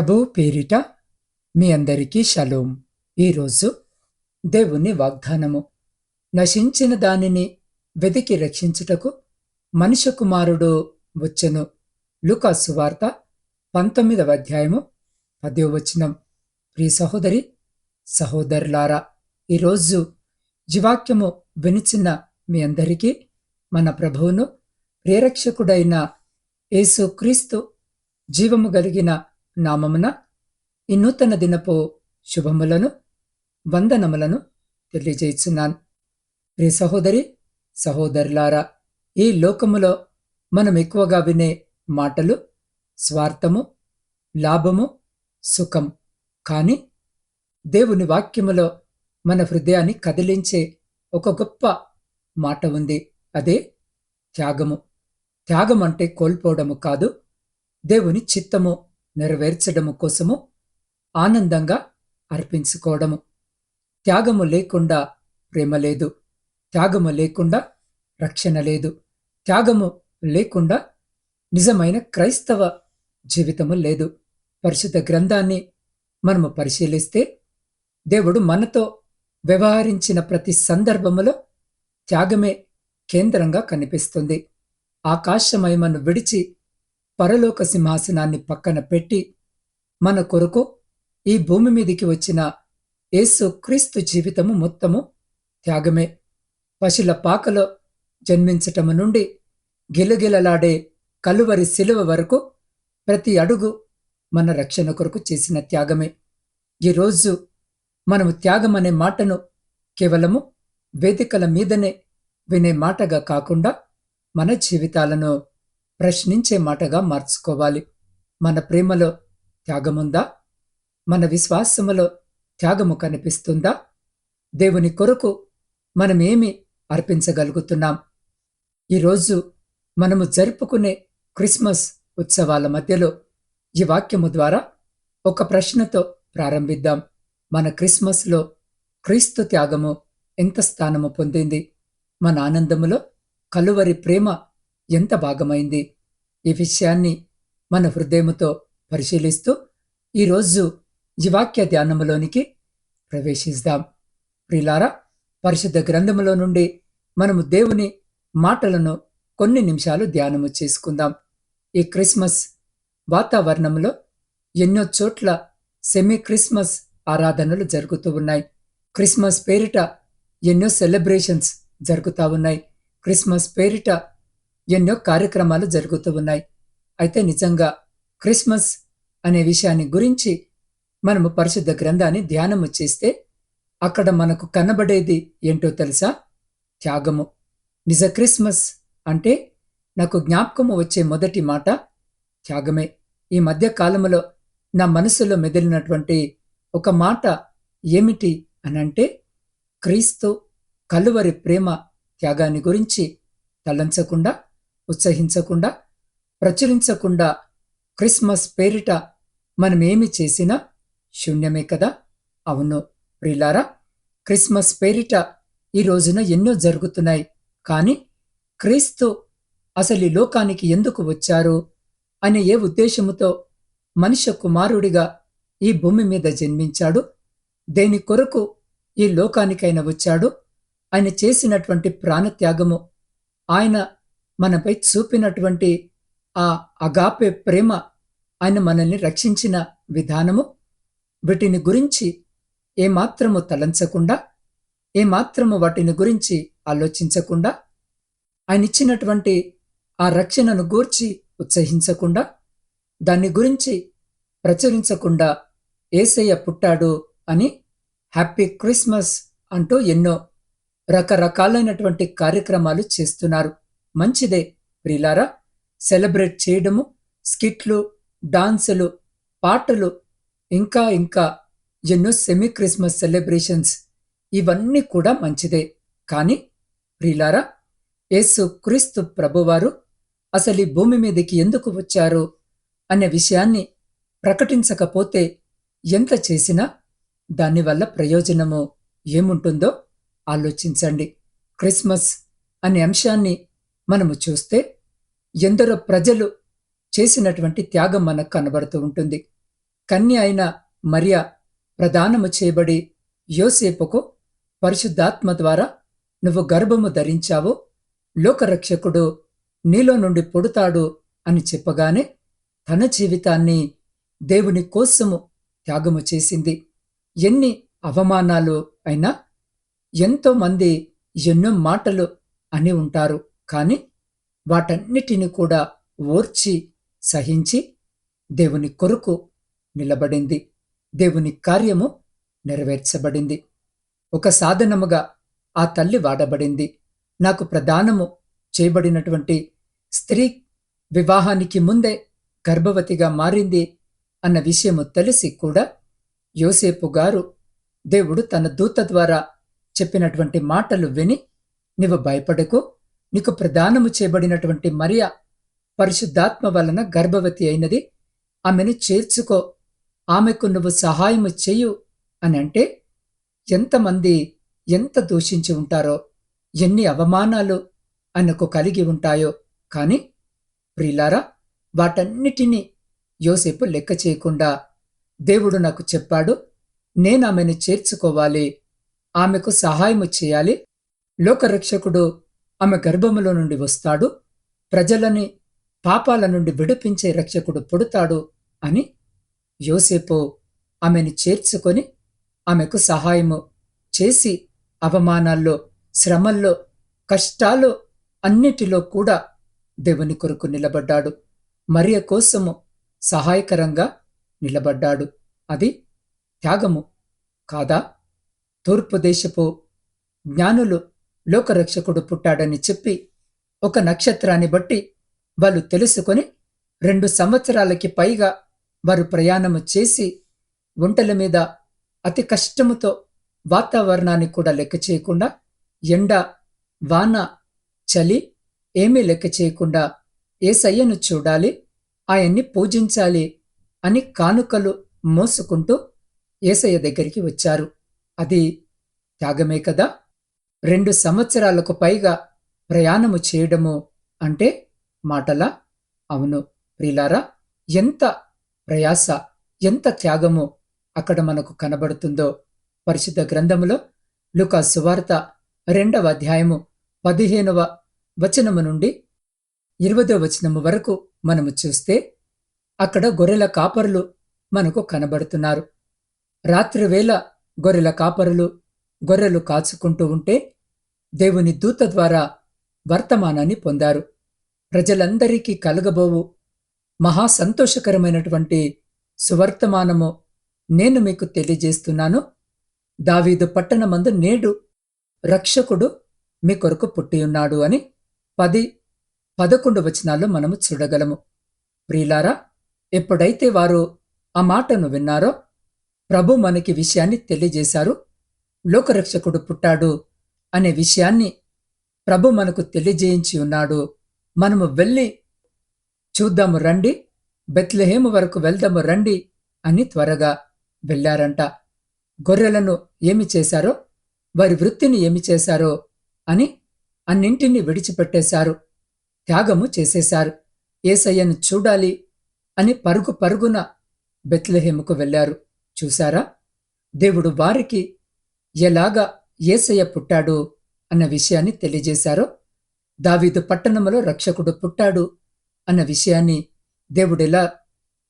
ప్రభు పేరిట మీ అందరికీ షలోం. ఈరోజు దేవుని వాగ్దానము. నశించిన దానిని వెతికి రక్షించుటకు మనుష్య కుమారుడు వచ్చెను. లుకాసు వార్త పంతొమ్మిదవ అధ్యాయము పదో వచనం. ప్రియ సహోదరి సహోదరులారా ఈరోజు జీవాక్యము వినిచిన మీ అందరికీ మన ప్రభువును ప్రేరక్షకుడైన యేసుక్రీస్తు జీవము కలిగిన నామమున ఈ నూతన దినపు శుభములను వందనములను తెలియజేస్తున్నాను ప్రియ సహోదరి సహోదరులారా ఈ లోకములో మనం ఎక్కువగా వినే మాటలు స్వార్థము లాభము సుఖం. కానీ దేవుని వాక్యములో మన హృదయాన్ని కదిలించే ఒక గొప్ప మాట ఉంది. అదే త్యాగము. త్యాగం అంటే కోల్పోవడము కాదు దేవుని చిత్తము నెరవేర్చడము కోసము ఆనందంగా అర్పించుకోవడము. త్యాగము లేకుండా ప్రేమ లేదు. త్యాగము లేకుండా రక్షణ లేదు. త్యాగము లేకుండా నిజమైన క్రైస్తవ జీవితము లేదు. పరిశుద్ధ గ్రంథాన్ని మనము పరిశీలిస్తే దేవుడు మనతో వ్యవహరించిన ప్రతి సందర్భములో త్యాగమే కేంద్రంగా కనిపిస్తుంది. ఆకాశమయమను విడిచి పరలోక సింహాసనాన్ని పక్కన పెట్టి మన కొరకు ఈ భూమి మీదికి వచ్చిన యేసు క్రీస్తు జీవితము మొత్తము త్యాగమే. పశుల పాకలో జన్మించటము నుండి గిలగిలలాడే కలువరి శిలువ వరకు ప్రతి అడుగు మన రక్షణ కొరకు చేసిన త్యాగమే. ఈరోజు మనము త్యాగం అనే మాటను కేవలము వేదికల మీదనే వినే మాటగా కాకుండా మన జీవితాలను ప్రశ్నించే మాటగా మార్చుకోవాలి. మన ప్రేమలో త్యాగముందా? మన విశ్వాసములో త్యాగము కనిపిస్తుందా? దేవుని కొరకు మనమేమి అర్పించగలుగుతున్నాం? ఈరోజు మనము జరుపుకునే క్రిస్మస్ ఉత్సవాల మధ్యలో ఈ వాక్యము ద్వారా ఒక ప్రశ్నతో ప్రారంభిద్దాం. మన క్రిస్మస్లో క్రీస్తు త్యాగము ఎంత స్థానము పొందింది? మన ఆనందములో కలువరి ప్రేమ ఎంత భాగమైంది? ఈ విషయాన్ని మన హృదయముతో పరిశీలిస్తూ ఈరోజు జీవాక్య ధ్యానములోనికి ప్రవేశిస్తాం. ప్రిలారా పరిశుద్ధ గ్రంథములో నుండి మనము దేవుని మాటలను కొన్ని నిమిషాలు ధ్యానము చేసుకుందాం. ఈ క్రిస్మస్ వాతావరణంలో ఎన్నో చోట్ల సెమీ క్రిస్మస్ ఆరాధనలు జరుగుతూ ఉన్నాయి. క్రిస్మస్ పేరిట ఎన్నో సెలబ్రేషన్స్ జరుగుతూ ఉన్నాయి. క్రిస్మస్ పేరిట ఎన్నో కార్యక్రమాలు జరుగుతూ ఉన్నాయి. అయితే నిజంగా క్రిస్మస్ అనే విషయాన్ని గురించి మనము పరిశుద్ధ గ్రంథాన్ని ధ్యానము చేస్తే అక్కడ మనకు కనబడేది ఏంటో తెలుసా? త్యాగము. నిజ క్రిస్మస్ అంటే నాకు జ్ఞాపకము వచ్చే మొదటి మాట త్యాగమే. ఈ మధ్య కాలంలో నా మనసులో మెదిలినటువంటి ఒక మాట ఏమిటి అనంటే క్రీస్తు కలువరి ప్రేమ త్యాగాన్ని గురించి తలంచకుండా ఉత్సహించకుండా ప్రచురించకుండా క్రిస్మస్ పేరిట మనమేమి చేసినా శూన్యమే కదా? అవును. ప్రిలారా క్రిస్మస్ పేరిట ఈ రోజున ఎన్నో జరుగుతున్నాయి. కానీ క్రీస్తు అసలు ఈ లోకానికి ఎందుకు వచ్చారు అనే ఏ ఉద్దేశముతో మనిషి కుమారుడిగా ఈ భూమి మీద జన్మించాడు? దేని కొరకు ఈ లోకానికైనా వచ్చాడు? ఆయన చేసినటువంటి ప్రాణత్యాగము ఆయన మనపై చూపినటువంటి ఆ అగాపే ప్రేమ ఆయన మనల్ని రక్షించిన విధానము. వీటిని గురించి ఏమాత్రము తలంచకుండా ఏమాత్రము వాటిని గురించి ఆలోచించకుండా ఆయన ఇచ్చినటువంటి ఆ రక్షణను గూర్చి ఉత్సహించకుండా దాన్ని గురించి ప్రచురించకుండా ఏసయ్య పుట్టాడు అని హ్యాపీ క్రిస్మస్ అంటూ ఎన్నో రకరకాలైనటువంటి కార్యక్రమాలు చేస్తున్నారు. మంచిదే. ప్రిలారా సెలబ్రేట్ చేయడము స్కిట్లు డాన్సులు పాటలు ఇంకా ఇంకా ఎన్నో సెమీ క్రిస్మస్ సెలబ్రేషన్స్. ఇవన్నీ కూడా మంచిదే. కానీ ప్రిలారా యేసు క్రీస్తు ప్రభువారు అసలు ఈ భూమి మీదకి ఎందుకు వచ్చారు అనే విషయాన్ని ప్రకటించకపోతే ఎంత చేసినా దానివల్ల ప్రయోజనము ఏముంటుందో ఆలోచించండి. క్రిస్మస్ అనే అంశాన్ని మనము చూస్తే ఎందరో ప్రజలు చేసినటువంటి త్యాగం మనకు కనబడుతూ ఉంటుంది. కన్య అయిన మరియా ప్రదానము చేయబడి యోసేపుకు పరిశుద్ధాత్మ ద్వారా నువ్వు గర్భము ధరించావు లోకరక్షకుడు నీలో నుండి పుడతాడు అని చెప్పగానే తన జీవితాన్ని దేవుని కోసము త్యాగము చేసింది. ఎన్ని అవమానాలు అయినా ఎంతోమంది ఎన్నో మాటలు అని ఉంటారు. కానీ వాటన్నిటిని కూడా ఓర్చి సహించి దేవుని కొరకు నిలబడింది. దేవుని కార్యము నెరవేర్చబడింది. ఒక సాధనముగా ఆ తల్లి వాడబడింది. నాకు ప్రదానము చేయబడినటువంటి స్త్రీ వివాహానికి ముందే గర్భవతిగా మారింది అన్న విషయము తెలిసి కూడా యోసేపు గారు దేవుడు తన దూత ద్వారా చెప్పినటువంటి మాటలు విని నీవు భయపడకు నీకు ప్రదానము చేయబడినటువంటి మరియ పరిశుద్ధాత్మ వలన గర్భవతి అయినది. ఆమెను చేర్చుకో. ఆమెకు నువ్వు సహాయము చెయ్యు అని అంటే ఎంతమంది ఎంత దూషించి ఉంటారో ఎన్ని అవమానాలు ఆయనకు కలిగి ఉంటాయో. కానీ ప్రిలారా వాటన్నిటినీ యోసేపు లెక్క చేయకుండా దేవుడు నాకు చెప్పాడు నేను ఆమెను చేర్చుకోవాలి ఆమెకు సహాయము చేయాలి. లోకరక్షకుడు ఆమె గర్భములో నుండి వస్తాడు. ప్రజలని పాపాల నుండి విడిపించే రక్షకుడు పుడతాడు అని యోసేపు ఆమెను చేర్చుకొని ఆమెకు సహాయము చేసి అవమానాల్లో శ్రమల్లో కష్టాలు అన్నిటిలో కూడా దేవుని కొరకు నిలబడ్డాడు. మరియ కోసము సహాయకరంగా నిలబడ్డాడు. అది త్యాగము కాదా? తూర్పు దేశపు జ్ఞానులు లోకరక్షకుడు పుట్టాడని చెప్పి ఒక నక్షత్రాన్ని బట్టి వాళ్ళు తెలుసుకొని రెండు సంవత్సరాలకి పైగా వారు ప్రయాణము చేసి ఒంటల మీద అతి కష్టముతో వాతావరణాన్ని కూడా లెక్క చేయకుండా ఎండ వాన చలి ఏమీ లెక్క చేయకుండా ఏసయ్యను చూడాలి ఆయన్ని పూజించాలి అని కానుకలు మోసుకుంటూ ఏసయ్య దగ్గరికి వచ్చారు. అది త్యాగమే కదా? రెండు సంవత్సరాలకు పైగా ప్రయాణము చేయడము అంటే మాటలా? అవును. ప్రిలారా ఎంత ప్రయాస ఎంత త్యాగము అక్కడ మనకు కనబడుతుందో పరిశుద్ధ గ్రంథములో లుకా సువార్త రెండవ అధ్యాయము పదిహేనవ వచనము నుండి ఇరవదో వచనము వరకు మనము చూస్తే అక్కడ గొర్రెల కాపరులు మనకు కనబడుతున్నారు. రాత్రివేళ గొర్రెల కాపరులు గొర్రెలు కాచుకుంటూ ఉంటే దేవుని దూత ద్వారా వర్తమానాన్ని పొందారు. ప్రజలందరికీ కలగబోవు మహా సంతోషకరమైనటువంటి సువర్తమానము నేను మీకు తెలియజేస్తున్నాను. దావీదు పట్టణమందు నేడు రక్షకుడు మీ కొరకు పుట్టియున్నాడు అని పది పదకొండు వచనాల్లో మనము చూడగలము. ప్రియులారా ఎప్పుడైతే వారు ఆ మాటను విన్నారో ప్రభు మనకి విషయాన్ని తెలియజేశారు. లోకరక్షకుడు పుట్టాడు అనే విషయాన్ని ప్రభు మనకు తెలియజేయించి ఉన్నాడు. మనము వెళ్ళి చూద్దాము రండి బెత్లెహేము వరకు వెళ్దాము రండి అని త్వరగా వెళ్ళారంట. గొర్రెలను ఏమి చేశారో వారి వృత్తిని ఏమి చేశారో అని అన్నింటినీ విడిచిపెట్టేశారు త్యాగము చేసేశారు. ఏసయ్యను చూడాలి అని పరుగు పరుగున బెత్లెహేముకు వెళ్ళారు చూశారా? దేవుడు వారికి ఎలాగా ఏసయ్య పుట్టాడు అన్న విషయాన్ని తెలియజేశారో. దావీదు పట్టణంలో రక్షకుడు పుట్టాడు అన్న విషయాన్ని దేవుడెలా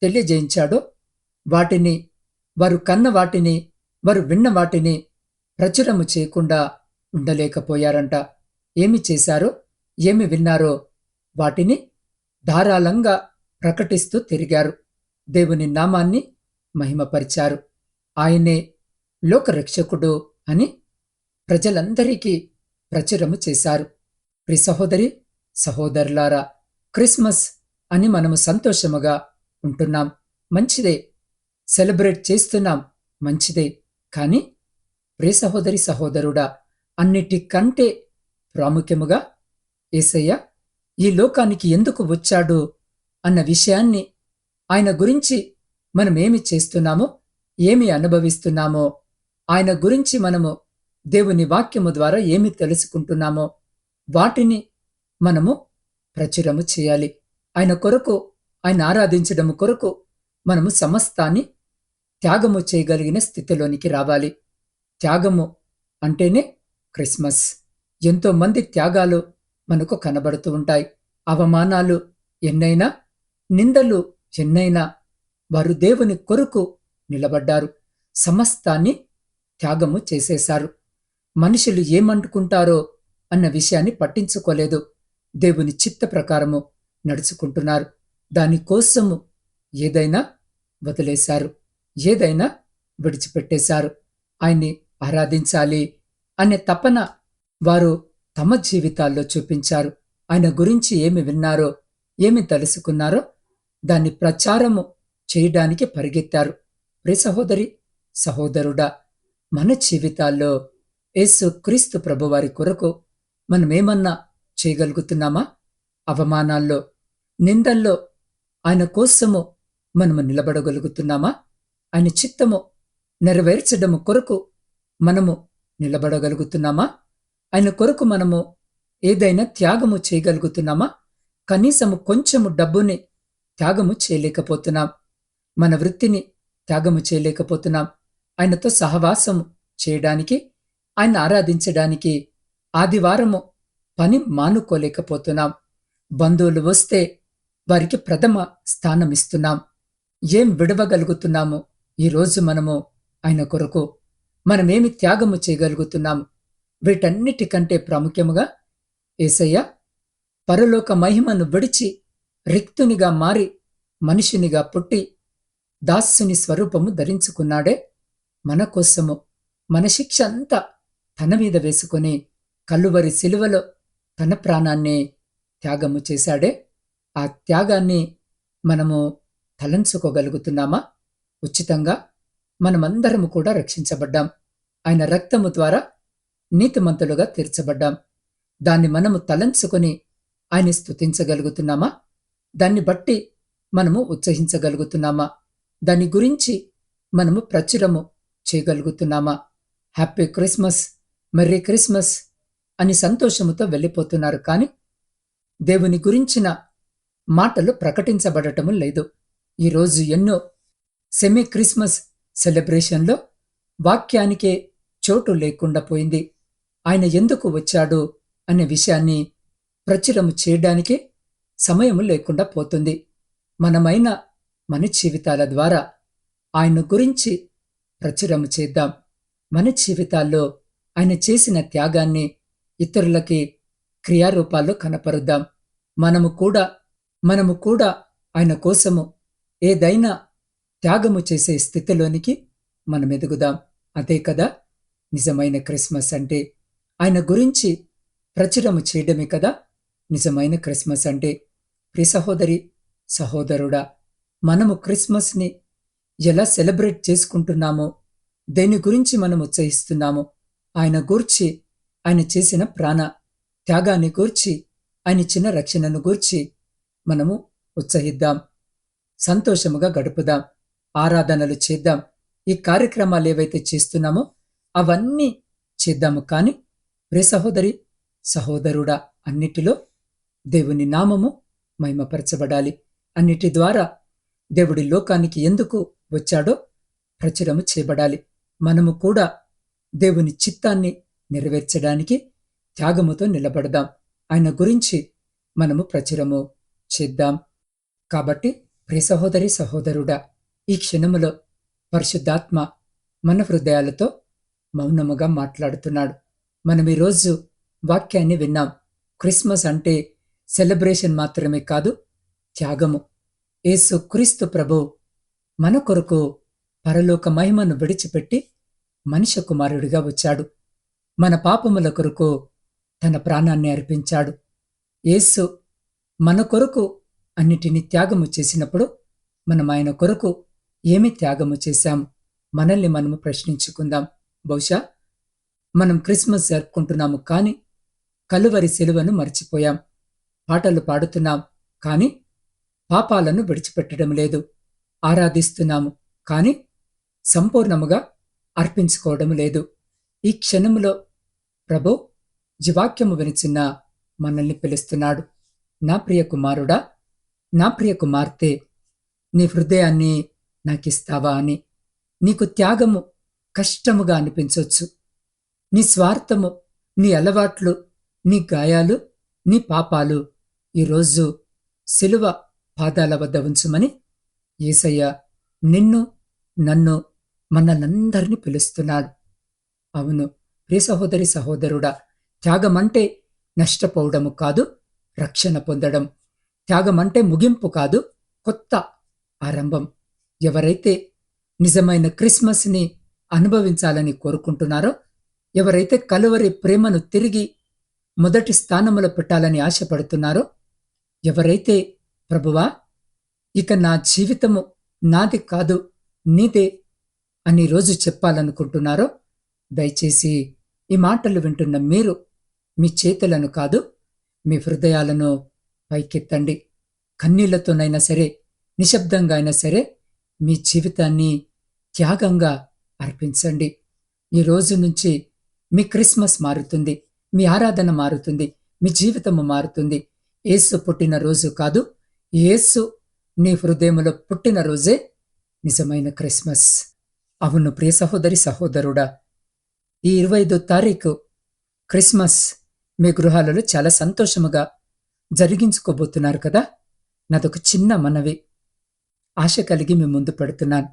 తెలియజేయించాడో? వాటిని వారు కన్న వాటిని వారు విన్న వాటిని ప్రచురము చేయకుండా ఉండలేకపోయారంట. ఏమి చేశారో? ఏమి విన్నారో వాటిని ధారాళంగా ప్రకటిస్తూ తిరిగారు. దేవుని నామాన్ని మహిమపరిచారు. ఆయనే లోకరక్షకుడు అని ప్రజలందరికీ ప్రచురము చేశారు. ప్రి సహోదరి సహోదరులారా క్రిస్మస్ అని మనము సంతోషముగా ఉంటున్నాం. మంచిదే. సెలబ్రేట్ చేస్తున్నాం. మంచిదే. కానీ ప్రియ సహోదరి సహోదరుడా అన్నిటికంటే ప్రాముఖ్యముగా ఏసయ్య ఈ లోకానికి ఎందుకు వచ్చాడు అన్న విషయాన్ని ఆయన గురించి మనమేమి చేస్తున్నామో ఏమి అనుభవిస్తున్నామో ఆయన గురించి మనము దేవుని వాక్యము ద్వారా ఏమి తెలుసుకుంటున్నామో వాటిని మనము ప్రచురము చేయాలి. ఆయన కొరకు ఆయన ఆరాధించడం కొరకు మనము సమస్తాన్ని త్యాగము చేయగలిగిన స్థితిలోనికి రావాలి. త్యాగము అంటేనే క్రిస్మస్. ఎంతో మంది త్యాగాలు మనకు కనబడుతూ ఉంటాయి. అవమానాలు ఎన్నైనా నిందలు ఎన్నైనా వారు దేవుని కొరకు నిలబడ్డారు. సమస్తాన్ని త్యాగము చేసేశారు. మనుషులు ఏమంటుకుంటారో అన్న విషయాన్ని పట్టించుకోలేదు. దేవుని చిత్త ప్రకారము నడుచుకుంటున్నారు. దానికోసము ఏదైనా వదిలేశారు. ఏదైనా విడిచిపెట్టేశారు. ఆయన్ని ఆరాధించాలి అనే తపన వారు తమ జీవితాల్లో చూపించారు. ఆయన గురించి ఏమి విన్నారో ఏమి తెలుసుకున్నారో దాన్ని ప్రచారము చేయడానికి పరిగెత్తారు. ప్రి సహోదరి సహోదరుడా మన జీవితాల్లో యేసు క్రీస్తు ప్రభువారి కొరకు మనమేమన్నా చేయగలుగుతున్నామా? అవమానాల్లో నిందల్లో ఆయన కోసము మనము నిలబడగలుగుతున్నామా? ఆయన చిత్తము నెరవేర్చడము కొరకు మనము నిలబడగలుగుతున్నామా? ఆయన కొరకు మనము ఏదైనా త్యాగము చేయగలుగుతున్నామా? కనీసము కొంచెము డబ్బుని త్యాగము చేయలేకపోతున్నాం. మన వృత్తిని త్యాగము చేయలేకపోతున్నాం. ఆయనతో సహవాసం చేయడానికి ఆయన ఆరాధించడానికి ఆదివారము పని మానుకోలేకపోతున్నాం. బంధువులు వస్తే వారికి ప్రథమ స్థానమిస్తున్నాం. ఏం విడవగలుగుతున్నాము? ఈరోజు మనము ఆయన కొరకు మనమేమి త్యాగము చేయగలుగుతున్నాము వీటన్నిటికంటే ప్రాముఖ్యముగా ఏసయ్య పరలోక మహిమను విడిచి రిక్తునిగా మారి మనిషినిగా పుట్టి దాస్సుని స్వరూపము ధరించుకున్నాడే. మన కోసము. మన శిక్ష అంతా తన మీద వేసుకుని కల్లువరి సిలువలో తన ప్రాణాన్ని త్యాగము చేశాడే. ఆ త్యాగాన్ని మనము తలంచుకోగలుగుతున్నామా? ఉచితంగా మనమందరము కూడా రక్షించబడ్డాం. ఆయన రక్తము ద్వారా నీతిమంతులుగా తీర్చబడ్డాం. దాన్ని మనము తలంచుకొని ఆయన స్తుతించగలుగుతున్నామా? దాన్ని బట్టి మనము ఉత్సహించగలుగుతున్నామా? దాని గురించి మనము ప్రచురము చేయగలుగుతున్నామా? హ్యాపీ క్రిస్మస్ మెర్రీ క్రిస్మస్ అని సంతోషముతో వెళ్ళిపోతున్నారు కానీ దేవుని గురించిన మాటలు ప్రకటించబడటము లేదు. ఈరోజు ఎన్నో సెమీ క్రిస్మస్ సెలబ్రేషన్లో వాక్యానికే చోటు లేకుండా పోయింది. ఆయన ఎందుకు వచ్చాడు అనే విషయాన్ని ప్రచురము చేయడానికే సమయము లేకుండా పోతుంది. మనమైన మన జీవితాల ద్వారా ఆయన గురించి ప్రచురము చేద్దాం. మన జీవితాల్లో ఆయన చేసిన త్యాగాన్ని ఇతరులకి క్రియారూపాల్లో కనపరుద్దాం. మనము కూడా మనము కూడా ఆయన కోసము ఏదైనా త్యాగము చేసే స్థితిలోనికి మనం ఎదుగుదాం. అదే కదా? నిజమైన క్రిస్మస్ అంటే ఆయన గురించి ప్రచురము చేయడమే కదా? నిజమైన క్రిస్మస్ అంటే ప్రియ సహోదరి సహోదరుడా మనము క్రిస్మస్ని ఎలా సెలబ్రేట్ చేసుకుంటున్నామో దేని గురించి మనం ఉత్సహిస్తున్నామో ఆయన గూర్చి ఆయన చేసిన ప్రాణ త్యాగాన్ని గూర్చి ఆయన చిన్న రక్షణను గూర్చి మనము ఉత్సహిద్దాం. సంతోషముగా గడుపుదాం. ఆరాధనలు చేద్దాం. ఈ కార్యక్రమాలు ఏవైతే చేస్తున్నామో అవన్నీ చేద్దాము. కానీ ప్రే సహోదరి సహోదరుడా అన్నిటిలో దేవుని నామము మహిమపరచబడాలి. అన్నిటి ద్వారా దేవుడి లోకానికి ఎందుకు వచ్చాడో ప్రచురము చేయబడాలి. మనము కూడా దేవుని చిత్తాన్ని నెరవేర్చడానికి త్యాగముతో నిలబడదాం. ఆయన గురించి మనము ప్రచురము చేద్దాం. కాబట్టి ప్రియ సహోదరి సహోదరుడా ఈ క్షణములో పరిశుద్ధాత్మ మన హృదయాలతో మౌనముగా మాట్లాడుతున్నాడు. మనం ఈరోజు వాక్యాన్ని విన్నాం. క్రిస్మస్ అంటే సెలబ్రేషన్ మాత్రమే కాదు త్యాగము. యేసు క్రీస్తు ప్రభు మన కొరకు పరలోక మహిమను విడిచిపెట్టి మనిషి కుమారుడిగా వచ్చాడు. మన పాపముల కొరకు తన ప్రాణాన్ని అర్పించాడు. యేసు మన కొరకు అన్నిటినీ త్యాగము చేసినప్పుడు మనం ఆయన కొరకు ఏమి త్యాగము చేశాం మనల్ని మనము ప్రశ్నించుకుందాం. బహుశా మనం క్రిస్మస్ జరుపుకుంటున్నాము కానీ కలువరి సెలువను మర్చిపోయాం. పాటలు పాడుతున్నాం కానీ పాపాలను విడిచిపెట్టడం లేదు. ఆరాధిస్తున్నాము కానీ సంపూర్ణముగా అర్పించుకోవడం లేదు. ఈ క్షణంలో ప్రభు జీవాక్యము వినిచిన్న మనల్ని పిలుస్తున్నాడు. నా ప్రియ కుమారుడా నా ప్రియ కుమార్తె నీ హృదయాన్ని నాకిస్తావా అని. నీకు త్యాగము కష్టముగా అనిపించవచ్చు నీ స్వార్థము నీ అలవాట్లు నీ గాయాలు నీ పాపాలు ఈరోజు సిలువ పాదాల వద్ద ఉంచుమని ఏసయ్య నిన్ను నన్ను మనల్నందరినీ పిలుస్తున్నాడు అవును ప్రియ సహోదరి సహోదరుడా త్యాగమంటే నష్టపోవడము కాదు రక్షణ పొందడం. త్యాగమంటే ముగింపు కాదు కొత్త ఆరంభం. ఎవరైతే నిజమైన క్రిస్మస్ని అనుభవించాలని కోరుకుంటున్నారో ఎవరైతే కలువరి ప్రేమను తిరిగి మొదటి స్థానములో పెట్టాలని ఆశపడుతున్నారో ఎవరైతే ప్రభువా ఇక నా జీవితము నాది కాదు నీదే అని రోజు చెప్పాలనుకుంటున్నారో దయచేసి ఈ మాటలు వింటున్న మీరు మీ చేతులను కాదు మీ హృదయాలను పైకెత్తండి. కన్నీళ్ళతోనైనా సరే నిశ్శబ్దంగా అయినా సరే మీ జీవితాన్ని త్యాగంగా అర్పించండి. ఈ రోజు నుంచి మీ క్రిస్మస్ మారుతుంది మీ ఆరాధన మారుతుంది మీ జీవితము మారుతుంది. ఏసు పుట్టిన రోజు కాదు ఏసు నీ హృదయంలో పుట్టిన రోజే నిజమైన క్రిస్మస్. అవును ప్రియ సహోదరి సహోదరుడా ఈ ఇరవై ఐదో తారీఖు క్రిస్మస్ మీ గృహాలలో చాలా సంతోషముగా జరిగించుకోబోతున్నారు కదా? నాదొక చిన్న మనవి ఆశ కలిగి మీ ముందు పెడుతున్నాను.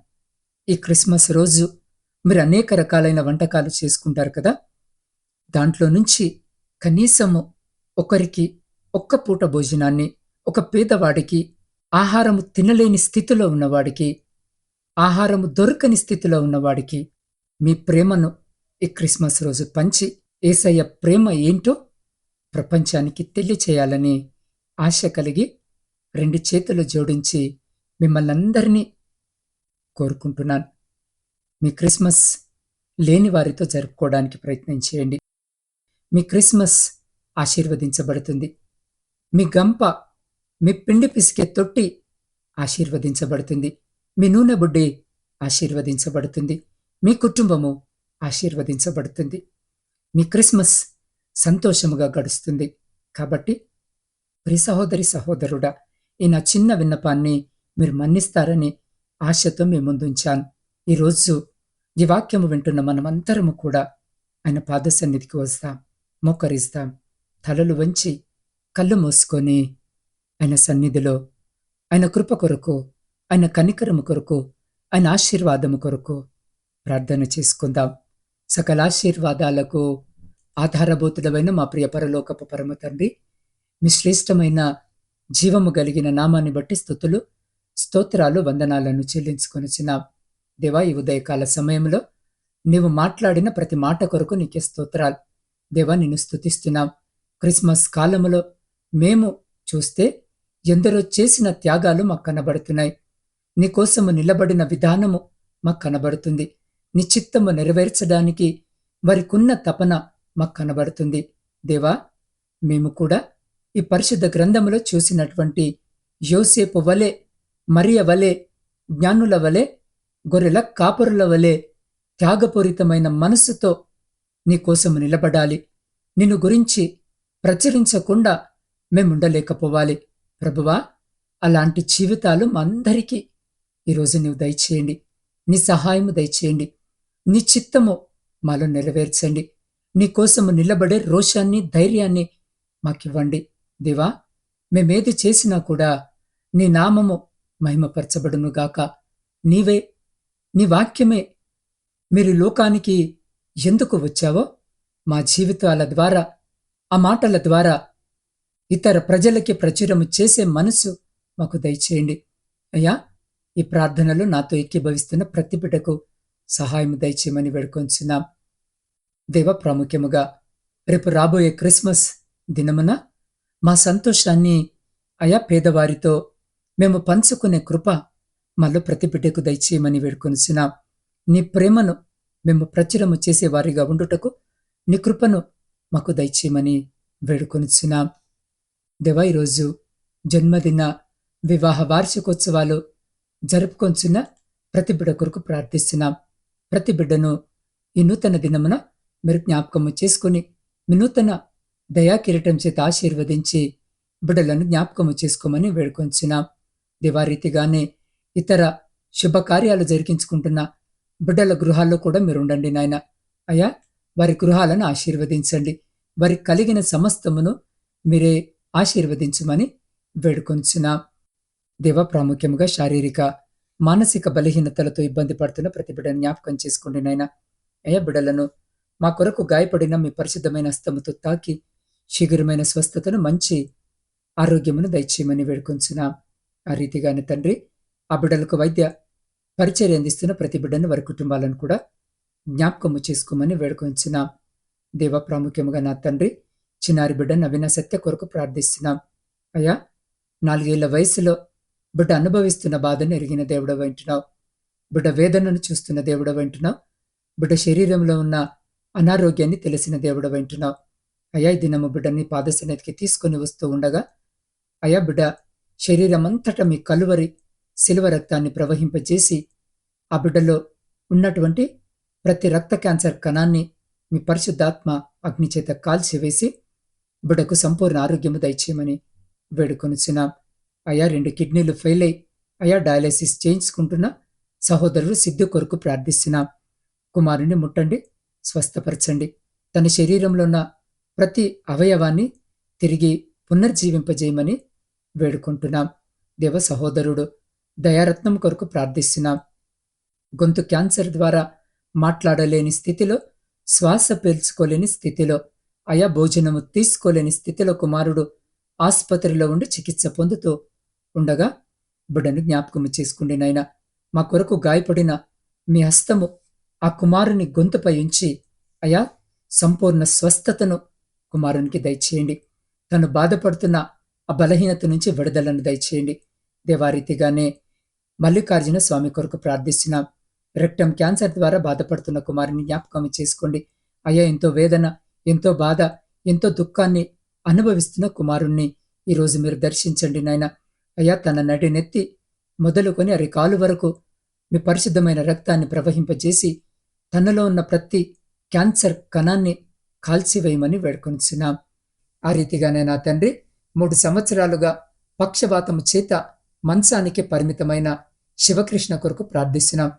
ఈ క్రిస్మస్ రోజు మీరు అనేక రకాలైన వంటకాలు చేసుకుంటారు కదా? దాంట్లో నుంచి కనీసము ఒకరికి ఒక్క పూట భోజనాన్ని ఒక పేదవాడికి ఆహారము తినలేని స్థితిలో ఉన్నవాడికి ఆహారము దొరకని స్థితిలో ఉన్నవాడికి మీ ప్రేమను ఈ క్రిస్మస్ రోజు పంచి ఏసయ్య ప్రేమ ఏంటో ప్రపంచానికి తెలియచేయాలని ఆశ కలిగి రెండు చేతులు జోడించి మిమ్మల్ని అందరినీ కోరుకుంటున్నాను. మీ క్రిస్మస్ లేని వారితో జరుపుకోవడానికి ప్రయత్నం చేయండి. మీ క్రిస్మస్ ఆశీర్వదించబడుతుంది. మీ గంప మీ పిండి పిసికే తొట్టి ఆశీర్వదించబడుతుంది. మీ నూనె బుడ్డి ఆశీర్వదించబడుతుంది. మీ కుటుంబము ఆశీర్వదించబడుతుంది. మీ క్రిస్మస్ సంతోషముగా గడుస్తుంది. కాబట్టి ప్రి సహోదరి సహోదరుడా ఈ నా చిన్న విన్నపాన్ని మీరు మన్నిస్తారని ఆశతో మీ ముందుంచాను. ఈరోజు ఈ వాక్యము వింటున్న మనమంతరము కూడా ఆయన పాద సన్నిధికి వస్తాం మోకరిస్తాం తలలు వంచి కళ్ళు మూసుకొని ఆయన సన్నిధిలో ఆయన కృప కొరకు ఆయన కనికరము కొరకు ఆయన ఆశీర్వాదము కొరకు ప్రార్థన చేసుకుందాం. సకల ఆశీర్వాదాలకు ఆధారభూతుడమైన మా ప్రియ పరలోకపు పరమ తండ్రి మీ శ్రేష్టమైన జీవము కలిగిన నామాన్ని బట్టి స్థుతులు స్తోత్రాలు వందనాలను చెల్లించుకొనిచ్చినాం దేవా ఈ ఉదయకాల సమయంలో నీవు మాట్లాడిన ప్రతి మాట కొరకు నీకే స్తోత్రాలు. దేవా నిన్ను స్తుతిస్తున్నాం క్రిస్మస్ కాలములో మేము చూస్తే ఎందరో చేసిన త్యాగాలు మాకు కనబడుతున్నాయి. నీకోసము నిలబడిన విధానము మాకు కనబడుతుంది. నీ చిత్తము నెరవేర్చడానికి వారికున్న తపన మాకు కనబడుతుంది. దేవా మేము కూడా ఈ పరిశుద్ధ గ్రంథములో చూసినటువంటి యోసేపు వలె మరియ వలె జ్ఞానుల వలె గొర్రెల కాపరుల వలె త్యాగపూరితమైన మనస్సుతో నీకోసము నిలబడాలి. నిన్ను గురించి ప్రచురించకుండా మేముండలేకపోవాలి. ప్రభువా అలాంటి జీవితాలు మందరికీ ఈరోజు నీవు దయచేయండి. నీ సహాయము దయచేయండి. నీ చిత్తము మాలో నెరవేర్చండి. నీకోసము నిలబడే రోషాన్ని ధైర్యాన్ని మాకివ్వండి. దేవా మేమేది చేసినా కూడా నీ నామము మహిమపరచబడునుగాక నీవే నీ వాక్యమే మీరు లోకానికి ఎందుకు వచ్చావో మా జీవితాల ద్వారా ఆ మాటల ద్వారా ఇతర ప్రజలకి ప్రచురము చేసే మనసు మాకు దయచేయండి. అయ్యా ఈ ప్రార్థనలో నాతో ఎక్కిభవిస్తున్న ప్రతి బిడ్డకు సహాయం దయచేయమని వేడుకొంచున్నాం. దేవ ప్రాముఖ్యముగా రేపు రాబోయే క్రిస్మస్ దినమున మా సంతోషాన్ని అయా పేదవారితో మేము పంచుకునే కృప మళ్ళీ ప్రతి బిడ్డకు దయచేయమని వేడుకొనిచున్నాం నీ ప్రేమను మేము ప్రచురము చేసేవారిగా ఉండుటకు నీ కృపను మాకు దయచేయమని వేడుకొనిచున్నాం దేవా ఈరోజు జన్మదిన వివాహ వార్షికోత్సవాలు జరుపుకొంచున్న ప్రతి బిడ్డ కొరకు ప్రార్థిస్తున్నాం. ప్రతి బిడ్డను ఈ నూతన దినమున మీరు జ్ఞాపకము చేసుకుని మీ నూతన దయా కిరీటం చేత ఆశీర్వదించి బిడ్డలను జ్ఞాపకము చేసుకోమని వేడుకొంచున్నాం. దివారీతిగానే ఇతర శుభకార్యాలు జరిగించుకుంటున్న బిడ్డల గృహాల్లో కూడా మీరు ఉండండి నాయన. అయ్యా వారి గృహాలను ఆశీర్వదించండి. వారికి కలిగిన సమస్తమును మీరే ఆశీర్వదించమని వేడుకొంచున్నాం దేవ ప్రాముఖ్యముగా శారీరక మానసిక బలహీనతలతో ఇబ్బంది పడుతున్న ప్రతి బిడ్డను జ్ఞాపకం చేసుకోండి నాయన. అయ్యా బిడ్డలను మా కొరకు గాయపడిన మీ పరిశుద్ధమైన హస్తముతో తాకి శీఘ్రమైన స్వస్థతను మంచి ఆరోగ్యమును దయచేయమని వేడుకొంచున్నాం ఆ రీతిగానే తండ్రి ఆ బిడ్డలకు వైద్య పరిచర్య అందిస్తున్న ప్రతి బిడ్డను వారి కుటుంబాలను కూడా జ్ఞాపకము చేసుకోమని వేడుకొంచున్నాం దేవ ప్రాముఖ్యముగా నా తండ్రి చిన్నారి బిడ్డ నవీన సత్య కొరకు ప్రార్థిస్తున్నాం. అయ్యా నాలుగేళ్ళ వయసులో బిడ్డ అనుభవిస్తున్న బాధను ఎరిగిన దేవుడ వింటున్నావు బిడ్డ వేదనను చూస్తున్న దేవుడ వింటున్నావు బిడ్డ శరీరంలో ఉన్న అనారోగ్యాన్ని తెలిసిన దేవుడ వింటున్నావు అయ్యా ఈ దినము బిడ్డని పాదసన్నిధికి తీసుకొని వస్తూ ఉండగా అయ్యా బిడ్డ శరీరం అంతటా మీ కలువరి శిలువ రక్తాన్ని ప్రవహింపజేసి ఆ బిడ్డలో ఉన్నటువంటి ప్రతి రక్త క్యాన్సర్ కణాన్ని మీ పరిశుద్ధాత్మ అగ్ని చేత కాల్చివేసి బిడకు సంపూర్ణ ఆరోగ్యము దయచేయమని వేడుకొనిచున్నాం. అయా రెండు కిడ్నీలు ఫెయిల్ అయి అయా డయాలసిస్ చేయించుకుంటున్న. సహోదరుడు సిద్ధు కొరకు ప్రార్థిస్తున్నాం. కుమారుని ముట్టండి స్వస్థపరచండి. తన శరీరంలో ఉన్న ప్రతి అవయవాన్ని తిరిగి పునర్జీవింపజేయమని వేడుకుంటున్నాం. దేవ సహోదరుడు దయారత్నం కొరకు ప్రార్థిస్తున్నాం. గొంతు క్యాన్సర్ ద్వారా మాట్లాడలేని స్థితిలో శ్వాస పీల్చుకోలేని స్థితిలో అయా భోజనము తీసుకోలేని స్థితిలో కుమారుడు ఆసుపత్రిలో ఉండి చికిత్స పొందుతూ ఉండగా బిడ్డను జ్ఞాపకము చేసుకుండి నాయన మా కొరకు గాయపడిన మీ హస్తము ఆ కుమారుని గొంతుపై ఉంచి అయా సంపూర్ణ స్వస్థతను కుమారునికి దయచేయండి. తను బాధపడుతున్న ఆ బలహీనత నుంచి విడుదలను దయచేయండి. దేవారీతిగానే మల్లికార్జున స్వామి కొరకు ప్రార్థిస్తున్నాం రెక్టమ్ క్యాన్సర్ ద్వారా బాధపడుతున్న కుమారుని జ్ఞాపకం చేసుకోండి. అయ్యా ఎంతో వేదన ఎంతో బాధ ఎంతో దుఃఖాన్ని అనుభవిస్తున్న కుమారుణ్ణి ఈరోజు మీరు దర్శించండి నాయన. అయ్యా తన నడినెత్తి మొదలుకొని మొదలుకొని అరికాలు వరకు మీ పరిశుద్ధమైన రక్తాన్ని ప్రవహింపజేసి తనలో ఉన్న ప్రతి క్యాన్సర్ కణాన్ని కాల్చివేయమని వేడుకొనిచున్నాం. ఆ రీతిగానే నా తండ్రి మూడు సంవత్సరాలుగా పక్షవాతము చేత మంచానికి పరిమితమైన శివకృష్ణ కొరకు ప్రార్థిస్తున్నాం.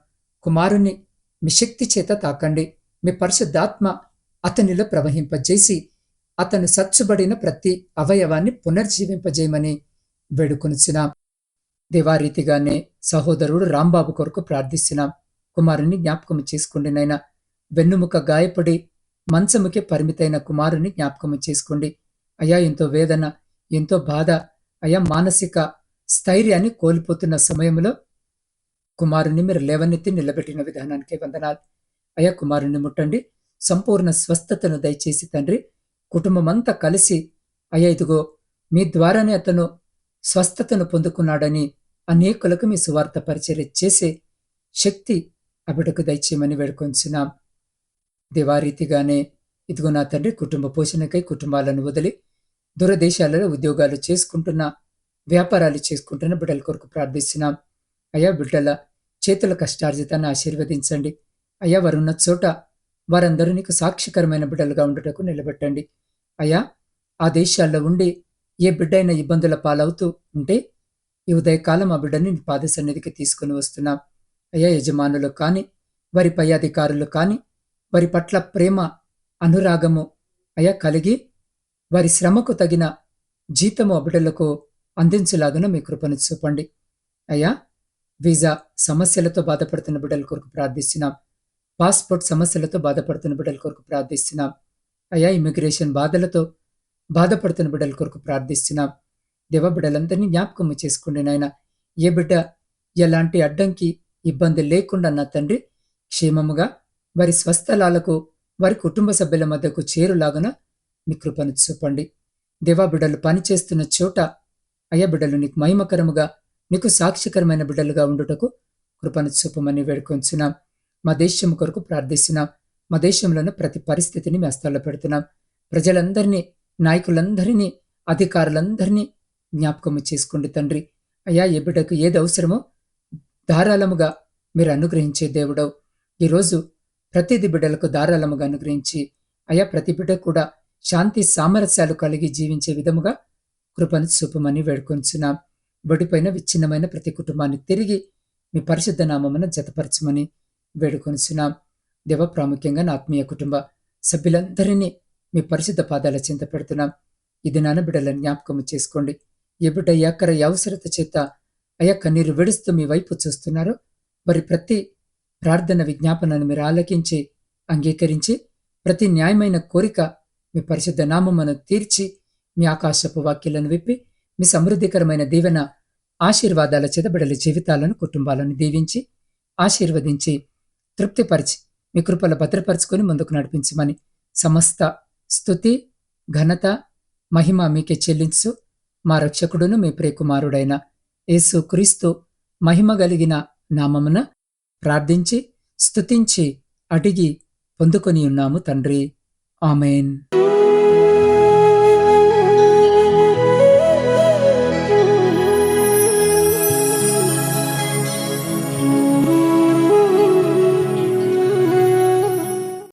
కుమారుణ్ణి మీ శక్తి చేత తాకండి. మీ పరిశుద్ధాత్మ అతనిలో ప్రవహింపజేసి అతను సచ్చుబడిన ప్రతి అవయవాన్ని పునర్జీవింపజేయమని వేడుకొనిచున్నాం. దేవారీతిగానే సహోదరుడు రాంబాబు కొరకు ప్రార్థిస్తున్నాం కుమారుని జ్ఞాపకం చేసుకోండి నైనా వెన్నుముక గాయపడి మంచముకే పరిమితైన కుమారుని జ్ఞాపకం చేసుకోండి. అయ్యా ఎంతో వేదన ఎంతో బాధ అయా మానసిక స్థైర్యాన్ని కోల్పోతున్న సమయంలో కుమారుని మీరు లేవనెత్తి నిలబెట్టిన విధానానికి వందనాలు. అయ్యా కుమారుని ముట్టండి. సంపూర్ణ స్వస్థతను దయచేసి తండ్రి కుటుంబమంతా కలిసి అయ్యా ఇదిగో మీ ద్వారానే అతను స్వస్థతను పొందుకున్నాడని అనేకులకు మీ సువార్త పరిచర్య చేసే శక్తి అబిడకు దయచేయమని వేడుకొంచున్నాం. దివారీతిగానే ఇదిగో నా తండ్రి కుటుంబ పోషణకై కుటుంబాలను వదిలి దూరదేశాలలో ఉద్యోగాలు చేసుకుంటున్న వ్యాపారాలు చేసుకుంటున్న బిడ్డల కొరకు ప్రార్థిస్తున్నాం. అయ్యా బిడ్డల చేతుల కష్టార్జితాన్ని ఆశీర్వదించండి. అయ్యా వారున్న చోట వారందరూ నీకు సాక్షికరమైన బిడ్డలుగా ఉండటకు నిలబెట్టండి. అయ్యా ఆ దేశాల్లో ఉండి ఏ బిడ్డైన ఇబ్బందుల పాలవుతూ ఉంటే ఈ ఉదయకాలం ఆ బిడ్డని నీ పాద సన్నిధికి తీసుకుని వస్తున్నాం. అయ్యా యజమానులు కానీ వారి పై అధికారులు కానీ వారి పట్ల ప్రేమ అనురాగము అయ్యా కలిగి వారి శ్రమకు తగిన జీతము ఆ బిడ్డలకు అందించలాగున మీ కృపను చూపండి. అయ్యా వీసా సమస్యలతో బాధపడుతున్న బిడ్డల కొరకు ప్రార్థిస్తున్నాం. పాస్పోర్ట్ సమస్యలతో బాధపడుతున్న బిడ్డల కొరకు ప్రార్థిస్తున్నాం. అయ్యా ఇమిగ్రేషన్ బాధలతో బాధపడుతున్న బిడ్డల కొరకు ప్రార్థిస్తున్నాం. దేవ బిడ్డలందరినీ జ్ఞాపకము చేసుకోండి నాయన. ఏ బిడ్డ ఎలాంటి అడ్డంకి ఇబ్బంది లేకుండా నా తండ్రి క్షేమముగా వారి స్వస్థలాలకు వారి కుటుంబ సభ్యుల మధ్యకు చేరులాగున మీ కృపను చూపండి. దేవా బిడ్డలు పనిచేస్తున్న చోట అయ్యా బిడ్డలు నీకు మహిమకరముగా నీకు సాక్షికరమైన బిడ్డలుగా ఉండుటకు కృపను చూపమని వేడుకొంచున్నాం. మా దేశం కొరకు ప్రార్థిస్తున్నాం. మా దేశంలోని ప్రతి పరిస్థితిని మీ పెడుతున్నాం. ప్రజలందరినీ నాయకులందరినీ అధికారులందరినీ జ్ఞాపకము చేసుకోండి తండ్రి. అయ్యా ఏ బిడ్డకు ఏది అవసరమో ధారాళముగా మీరు అనుగ్రహించే దేవుడవు. ఈరోజు ప్రతిది బిడ్డలకు ధారాళముగా అనుగ్రహించి అయ్యా ప్రతి బిడ్డ కూడా శాంతి సామరస్యాలు కలిగి జీవించే విధముగా కృపను చూపమని వేడుకొంచున్నాం. బడిపైన విచ్ఛిన్నమైన ప్రతి కుటుంబాన్ని తిరిగి మీ పరిశుద్ధ నామమున జతపరచమని వేడుకొనిచున్నాం దేవ ప్రాముఖ్యంగా నా ఆత్మీయ కుటుంబ సభ్యులందరినీ మీ పరిశుద్ధ పాదాల చింత పెడుతున్నాం ఇది నాన్న జ్ఞాపకం చేసుకోండి. ఏ బిడ్డ ఏ అవసరత చేత అయ్యా కన్నీరు విడుస్తూ మీ వైపు చూస్తున్నారో వారి ప్రతి ప్రార్థన విజ్ఞాపనను మీరు ఆలకించి అంగీకరించి ప్రతి న్యాయమైన కోరిక మీ పరిశుద్ధ నామమును తీర్చి మీ ఆకాశపు వాక్యాలను విప్పి మీ సమృద్ధికరమైన దీవెన ఆశీర్వాదాల చేతబడల జీవితాలను కుటుంబాలను దీవించి ఆశీర్వదించి తృప్తిపరిచి మీ కృపల భద్రపరచుకొని ముందుకు నడిపించమని సమస్త స్థుతి ఘనత మహిమ మీకే చెల్లించు. మా రక్షకుడును మీ ప్రియకుమారుడైన యేసు క్రీస్తు మహిమ కలిగిన నామమున ప్రార్థించి స్తుతించి అడిగి పొందుకొని ఉన్నాము తండ్రి. ఆమెన్.